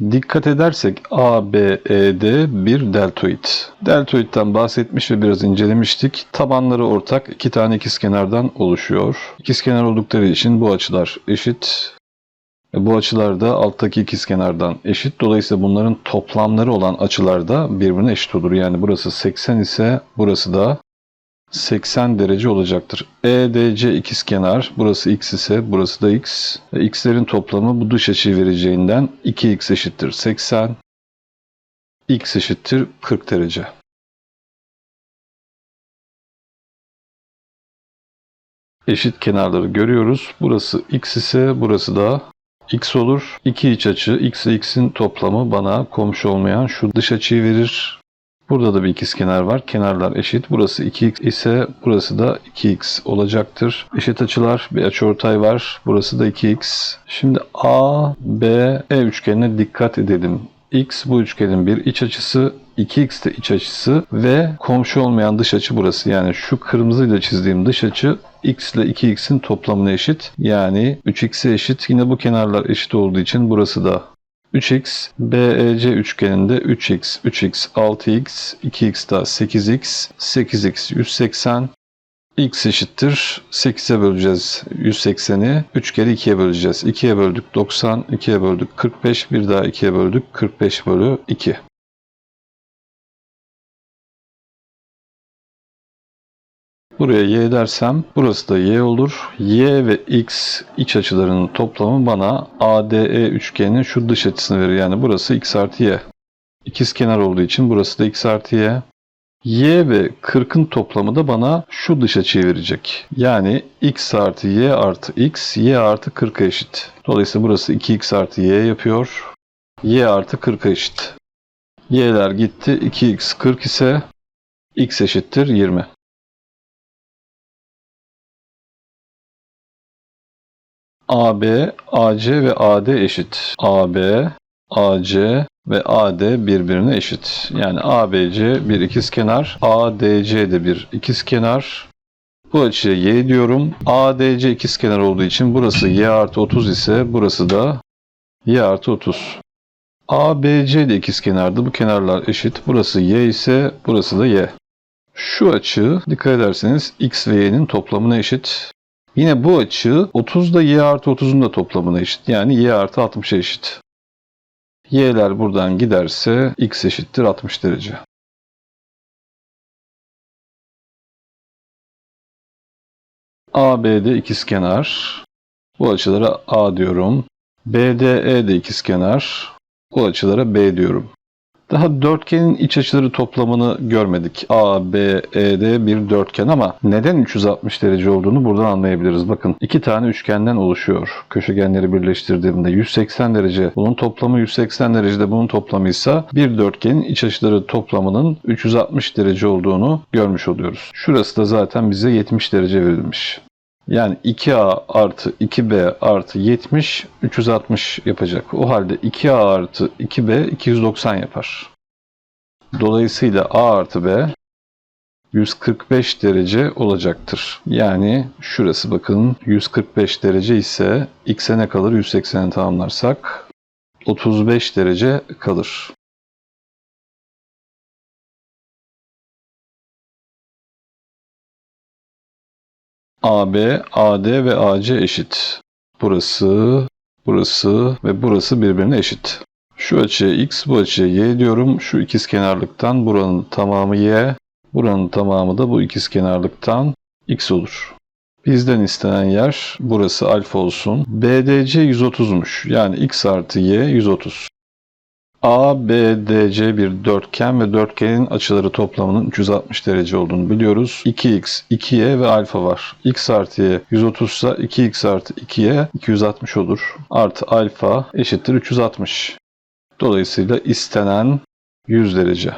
Dikkat edersek ABED bir deltoid. Deltoidden bahsetmiş ve biraz incelemiştik. Tabanları ortak iki tane ikizkenardan oluşuyor. İkizkenar oldukları için bu açılar eşit. E, Bu açılar da alttaki ikizkenardan eşit. Dolayısıyla bunların toplamları olan açılar da birbirine eşit olur. Yani burası 80 ise burası da 80 derece olacaktır. EDC ikizkenar, burası x ise burası da x. E, x'lerin toplamı bu dış açıyı vereceğinden 2x eşittir 80. x eşittir 40 derece. Eşit kenarları görüyoruz. Burası x ise burası da x olur. İki iç açı x ile x'in toplamı bana komşu olmayan şu dış açıyı verir. Burada da bir ikizkenar var. Kenarlar eşit. Burası 2x ise burası da 2x olacaktır. Eşit açılar bir açıortay var. Burası da 2x. Şimdi A, B, E üçgenine dikkat edelim. X bu üçgenin bir iç açısı, 2x de iç açısı ve komşu olmayan dış açı burası. Yani şu kırmızıyla çizdiğim dış açı x ile 2x'in toplamına eşit. Yani 3x'e eşit. Yine bu kenarlar eşit olduğu için burası da 3x, BEC üçgeninde 3x, 3x, 6x, 2x daha 8x, 8x 180, x eşittir 8'e böleceğiz 180'i, 3 kere 2'ye böleceğiz. 2'ye böldük 90, 2'ye böldük 45, bir daha 2'ye böldük 45 bölü 2. Buraya y dersem burası da y olur. Y ve x iç açılarının toplamı bana ADE üçgeninin şu dış açısını verir. Yani burası x artı y. İkiz kenar olduğu için burası da x artı y. Y ve 40'ın toplamı da bana şu dış açıyı verecek. Yani x artı y artı x, y artı 40'a eşit. Dolayısıyla burası 2x artı y yapıyor. y artı 40'a eşit. y'ler gitti. 2x 40 ise x eşittir 20. AB, AC ve AD eşit. AB, AC ve AD birbirine eşit. Yani ABC bir ikizkenar, ADC de bir ikizkenar. Bu açıya y diyorum. ADC ikizkenar olduğu için burası y artı 30 ise burası da y artı 30. ABC de ikizkenardı. Bu kenarlar eşit. Burası y ise burası da y. Şu açı dikkat ederseniz x ve y'nin toplamına eşit. Yine bu açı 30 da y artı 30'un da toplamına eşit. Yani y artı 60'a eşit. y'ler buradan giderse x eşittir 60 derece. ABD ikizkenar. Bu açılara A diyorum. BDE de ikizkenar. Bu açılara B diyorum. Daha dörtgenin iç açıları toplamını görmedik. A, B, E'de bir dörtgen ama neden 360 derece olduğunu buradan anlayabiliriz. Bakın iki tane üçgenden oluşuyor. Köşegenleri birleştirdiğimde 180 derece. Bunun toplamı 180 derecede bunun toplamıysa bir dörtgenin iç açıları toplamının 360 derece olduğunu görmüş oluyoruz. Şurası da zaten bize 70 derece verilmiş. Yani 2A artı 2B artı 70 360 yapacak. O halde 2A artı 2B 290 yapar. Dolayısıyla A artı B 145 derece olacaktır. Yani şurası bakın 145 derece ise x'e ne kalır 180'i tamamlarsak 35 derece kalır. AB, AD ve AC eşit. Burası, burası ve burası birbirine eşit. Şu açıya x, bu açıya y diyorum. Şu ikizkenarlıktan buranın tamamı y, buranın tamamı da bu ikizkenarlıktan x olur. Bizden istenen yer burası alfa olsun. BDC 130'muş. Yani x artı y 130. ABDC bir dörtgen ve dörtgenin açıları toplamının 360 derece olduğunu biliyoruz. 2x, 2y ve alfa var. x artı y 130 ise 2x artı 2y 260 olur. Artı alfa eşittir 360. Dolayısıyla istenen 100 derece.